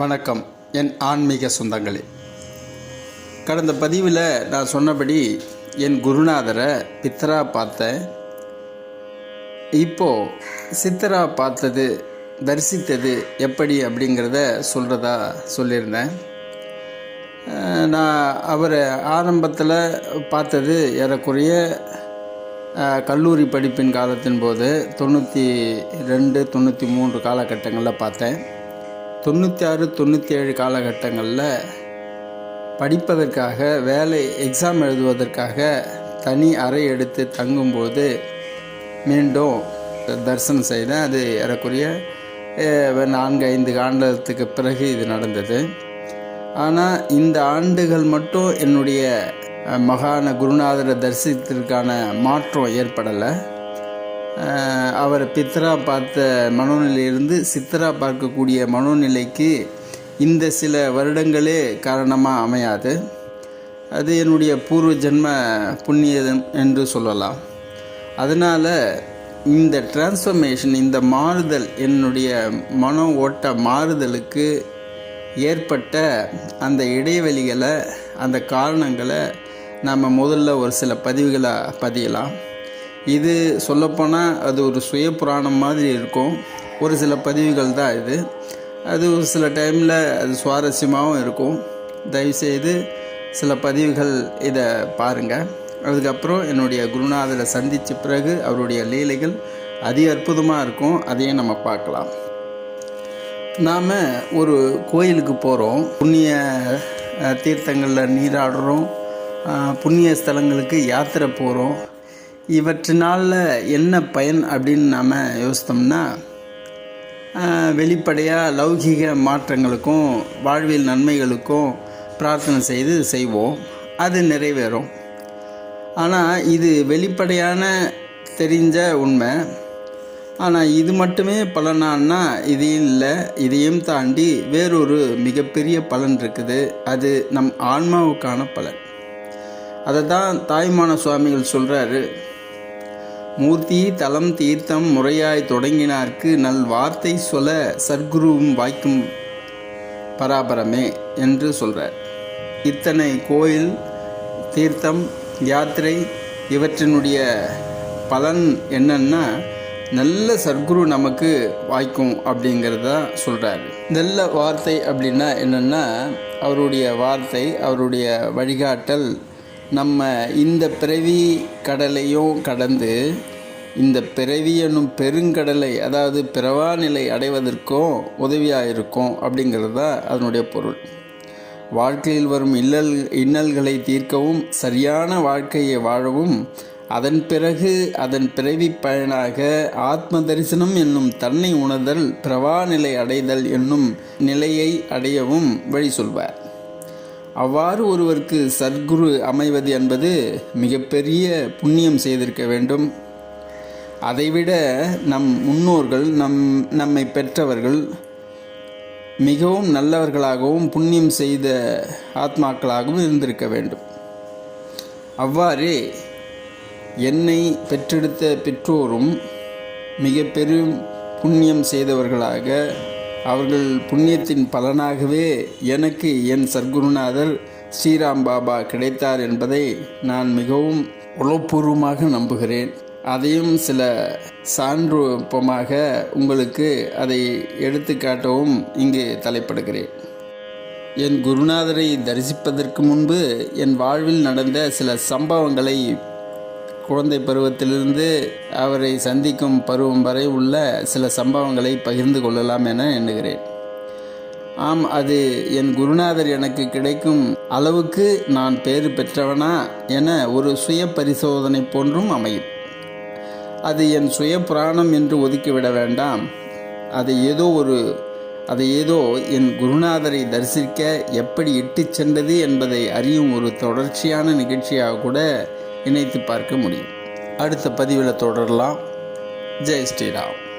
வணக்கம். என் ஆன்மீக சொந்தங்களே. கடந்த பதிவில் நான் சொன்னபடி என் குருநாதரை பித்தரா பார்த்தேன். இப்போது சித்தரா பார்த்தது தரிசித்தது எப்படி அப்படிங்கிறத சொல்கிறதா சொல்லியிருந்தேன். நான் அவரை ஆரம்பத்தில் பார்த்தது ஏறக்குறைய கல்லூரி படிப்பின் காலத்தின் போது தொண்ணூற்றி ரெண்டு தொண்ணூற்றி மூன்று காலகட்டங்களில் பார்த்தேன். தொண்ணூற்றி ஆறு தொண்ணூற்றி ஏழு காலகட்டங்களில் படிப்பதற்காக வேலை எக்ஸாம் எழுதுவதற்காக தனி அறை எடுத்து தங்கும்போது மீண்டும் தரிசனம் செய்தேன். அது ஏறக்குரிய நான்கு ஐந்து ஆண்டத்துக்கு பிறகு இது நடந்தது. ஆனால் இந்த ஆண்டுகள் மட்டும் என்னுடைய மகான குருநாதரை தரிசித்ததற்கான மாற்றம் ஏற்படலை. அவரை பித்ரா பார்த்த மனோநிலையிலிருந்து சித்ரா பார்க்கக்கூடிய மனோநிலைக்கு இந்த சில வருடங்களே காரணமாக அமையாது. அது என்னுடைய பூர்வ ஜென்ம புண்ணியம் என்று சொல்லலாம். அதனால் இந்த டிரான்ஸ்ஃபர்மேஷன் இந்த மாறுதல் என்னுடைய மன ஓட்ட மாறுதலுக்கு ஏற்பட்ட அந்த இடைவெளிகளை அந்த காரணங்களை நாம் முதல்ல ஒரு சில பதிவுகளை பதியலாம். இது சொல்லப்போனால் அது ஒரு சுய புராணம் மாதிரி இருக்கும். ஒரு சில பதிவுகள் தான் இது. அது ஒரு சில டைமில் அது சுவாரஸ்யமாகவும் இருக்கும். தயவுசெய்து சில பதிவுகள் இதை பாருங்கள் அதுக்கப்புறம் என்னுடைய குருநாதரை சந்தித்த பிறகு அவருடைய லீலைகள் அதி அற்புதமாக இருக்கும். அதையும் நம்ம பார்க்கலாம். நாம் ஒரு கோயிலுக்கு போகிறோம் புண்ணிய தீர்த்தங்களில் நீராடுறோம். புண்ணிய ஸ்தலங்களுக்கு யாத்திரை போகிறோம் இவற்றினால் என்ன பயன் அப்படின்னு நாம் யோசித்தோம்னா வெளிப்படையாக லௌகீக மாற்றங்களுக்கும் வாழ்வியல் நன்மைகளுக்கும் பிரார்த்தனை செய்து செய்வோம். அது நிறைவேறும். ஆனால் இது வெளிப்படையான தெரிஞ்ச உண்மை. ஆனால் இது மட்டுமே பலனான்னா இதையும் இல்லை இதையும் தாண்டி வேறொரு மிகப்பெரிய பலன் இருக்குது. அது நம் ஆன்மாவுக்கான பலன். அதை தான் தாய்மான சுவாமிகள் சொல்கிறாரு மூர்த்தி தலம் தீர்த்தம் முறையாய் தொடங்கினார்க்கு நல் வார்த்தை சொல்ல சர்க்குருவும் வாய்க்கும் பராபரமே என்று சொல்கிறார் இத்தனை கோயில் தீர்த்தம் யாத்திரை இவற்றினுடைய பலன் என்னன்னா நல்ல சர்க்குரு நமக்கு வாய்க்கும் அப்படிங்கிறத சொல்கிறாரு நல்ல வார்த்தை அப்படின்னா என்னென்னா அவருடைய வார்த்தை அவருடைய வழிகாட்டல் நம்ம இந்த பிறவி கடலையும் கடந்து இந்த பிறவி என்னும் பெருங்கடலை அதாவது பிறவா நிலை அடைவதற்கும் உதவியாக இருக்கும் அப்படிங்கிறது தான் அதனுடைய பொருள். வாழ்க்கையில் வரும் இல்லல் இன்னல்களை தீர்க்கவும் சரியான வாழ்க்கையை வாழவும் அதன் பிறகு அதன் பிறவி பயனாக ஆத்ம தரிசனம் என்னும் தன்னை உணர்தல் பிரவாநிலை அடைதல் என்னும் நிலையை அடையவும் வழி சொல்வார். அவ்வாறு ஒருவருக்கு சத்குரு அமைவது என்பது மிகப்பெரிய புண்ணியம் செய்திருக்க வேண்டும். அதைவிட நம் முன்னோர்கள் நம் நம்மை பெற்றவர்கள் மிகவும் நல்லவர்களாகவும் புண்ணியம் செய்த ஆத்மாக்களாகவும் இருந்திருக்க வேண்டும். அவ்வாறே என்னை பெற்றெடுத்த பெற்றோரும் மிக பெரும் புண்ணியம் செய்தவர்களாக அவர்கள் புண்ணியத்தின் பலனாகவே எனக்கு என் சர்க்குருநாதர் ஸ்ரீராம் பாபா கிடைத்தார் என்பதை நான் மிகவும் உளப்பூர்வமாக நம்புகிறேன். அதையும் சில சான்றொப்பமாக உங்களுக்கு அதை எடுத்துக்காட்டவும் இங்கு தலைப்படுகிறேன். என் குருநாதரை தரிசிப்பதற்கு முன்பு என் வாழ்வில் நடந்த சில சம்பவங்களை குழந்தை பருவத்திலிருந்து அவரை சந்திக்கும் பருவம் வரை உள்ள சில சம்பவங்களை பகிர்ந்து கொள்ளலாம் என எண்ணுகிறேன். ஆம் அது என் குருநாதர் எனக்கு கிடைக்கும் அளவுக்கு நான் பேறு பெற்றவனா என ஒரு சுய பரிசோதனை போன்றும் அமையும். அது என் சுய புராணம் என்று ஒதுக்கிவிட வேண்டாம். அது ஏதோ ஒரு அதை ஏதோ என் குருநாதரை தரிசிக்க எப்படி இட்டுச் சென்றது என்பதை அறியும் ஒரு தொடர்ச்சியான நிகழ்ச்சியாக கூட இணைத்து பார்க்க முடியும். அடுத்த பதிவில் தொடரலாம். ஜெய் ஸ்ரீராம்.